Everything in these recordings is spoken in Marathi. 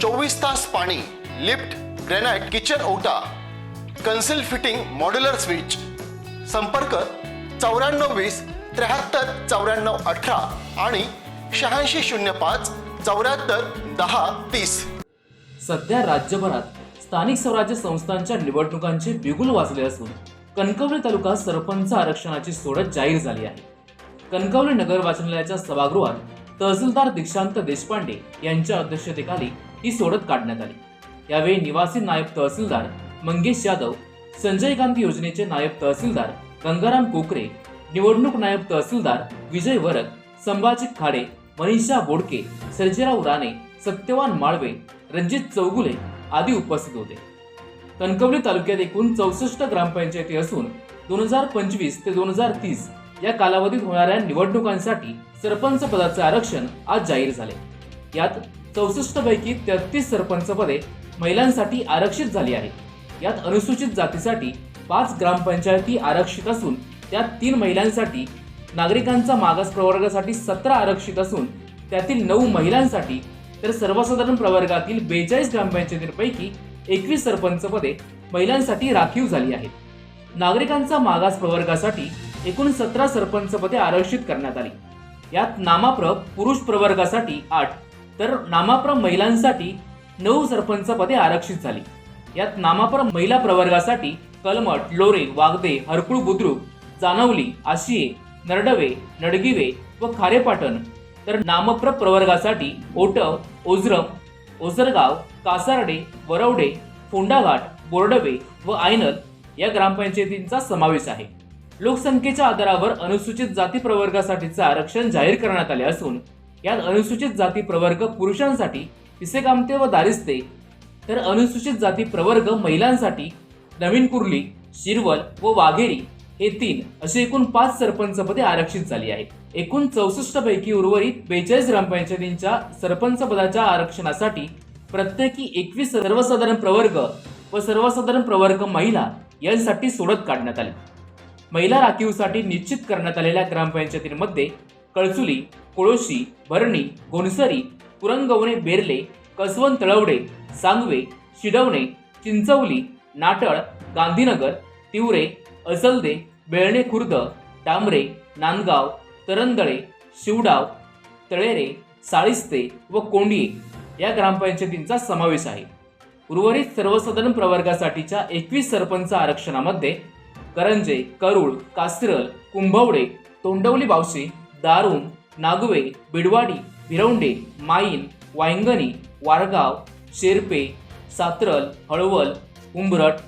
चोवीस तास पाणी लिफ्ट ग्रॅनाइट किचन ओटा कन्सिल फिटिंग मॉड्युलर स्विच. संपर्क चौऱ्याण्णव वीस त्र्याहत्तर चौऱ्याण्णव अठरा आणि शहाऐंशी शून्य पाच चौऱ्याहत्तर दहा तीस. सध्या राज्यभरात स्थानिक स्वराज्य संस्थांच्या निवडणुकांचे बिगुल वाजले असून कणकवली तालुका सरपंच आरक्षणाची सोडत जाहीर झाली आहे. कणकवली नगर वाचनालयाच्या सभागृहात तहसीलदार दीक्षांत देशपांडे यांच्या अध्यक्षतेखाली ही सोडत काढण्यात आली. यावेळी निवासी नायब तहसीलदार मंगेश यादव संजय गांधी योजनेचे नायब तहसीलदार गंगाराम कोकरे निवडणूक नायब तहसीलदार विजय वरद संभाजी खाडे मनीषा बोडके सर्जेराव राणे सत्यवान माळवे रणजित चौगुले आदी उपस्थित होते. कणकवली तालुक्यात एकूण चौसष्ट ग्रामपंचायती असून दोन हजार पंचवीस ते दोन हजार तीस या कालावधीत होणाऱ्या निवडणुकांसाठी सरपंच पदाचे आरक्षण आज जाहीर झाले. यात चौसष्ट पैकी तेहतीस सरपंच पदे महिलांसाठी आरक्षित झाली आहेत. यात अनुसूचित जातीसाठी पाच ग्रामपंचायती आरक्षित असून त्यात तीन महिलांसाठी नागरिकांचा मागास प्रवर्गासाठी सतरा आरक्षित असून त्यातील नऊ महिलांसाठी तर सर्वसाधारण प्रवर्गातील बेचाळीस ग्रामपंचायतींपैकी एकवीस सरपंच पदे महिलांसाठी राखीव झाली आहेत. नागरिकांचा मागास प्रवर्गासाठी एकूण सतरा सरपंच पदे आरक्षित करण्यात आली. यात नामाप्रभ पुरुष प्रवर्गासाठी आठ तर नामाप्र महिलांसाठी नऊ सरपंच पदे आरक्षित झाली. यात नामाप्र महिला प्रवर्गासाठी कलमट लोरे वागदे हरकुळ बुद्रुक जानवली आशिये नरडवे नडगिवे व खारेपाटण. तर नामप्र प्रवर्गासाठी ओटव ओझरम ओझरगाव कासारडे वरवडे फोंडाघाट बोर्डवे व आयनल या ग्रामपंचायतींचा समावेश आहे. लोकसंख्येच्या आधारावर अनुसूचित जाती प्रवर्गासाठीचे आरक्षण जाहीर करण्यात आले असून यात अनुसूचित जाती प्रवर्ग पुरुषांसाठी पिसेकामते व दारिस्ते. तर अनुसूचित जाती प्रवर्ग महिलांसाठी नवीन कुर्ली शिरवल व वाघेरी हे तीन अशी एकूण पाच सरपंच पदे आरक्षित झाली आहेत. एकूण चौसष्ट पैकी उर्वरित बेचाळीस ग्रामपंचायतींच्या सरपंच पदाच्या आरक्षणासाठी प्रत्येकी एकवीस सर्वसाधारण प्रवर्ग व सर्वसाधारण प्रवर्ग महिला यांसाठी सोडत काढण्यात आली. महिला राखीवसाठी निश्चित करण्यात आलेल्या ग्रामपंचायतींमध्ये कळचुली कोळोशी भरणी घोणसरी पुरंगवणे बेर्ले कसवण तळवडे सांगवे शिडवणे चिंचवली नाटळ गांधीनगर तिवरे असलदे बेळणे खुर्द डांबरे नांदगाव तरंदळे शिवडाव तळेरे साळिस्ते व कोंडिये या ग्रामपंचायतींचा समावेश आहे. उर्वरित सर्वसाधारण प्रवर्गासाठीच्या एकवीस सरपंच आरक्षणामध्ये करंजे करूळ कास्त्रल कुंभवडे तोंडवली बावशी दारुण नागवे बिडवाडी भिरवंडे माईन वायंगणी वारगाव शेरपे सात्रल हळवल उंबरट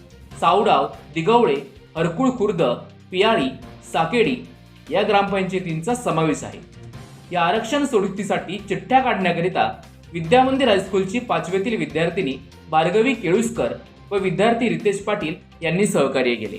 सावडाव दिगवळे हरकुळ खुर्द पियाळी साकेडी या ग्रामपंचायतींचा समावेश आहे. या आरक्षण सोडतीसाठी चिठ्ठ्या काढण्याकरिता विद्यामंदिर हायस्कूलची पाचवीतील विद्यार्थिनी भार्गवी केळुसकर व विद्यार्थी रितेश पाटील यांनी सहकार्य केले.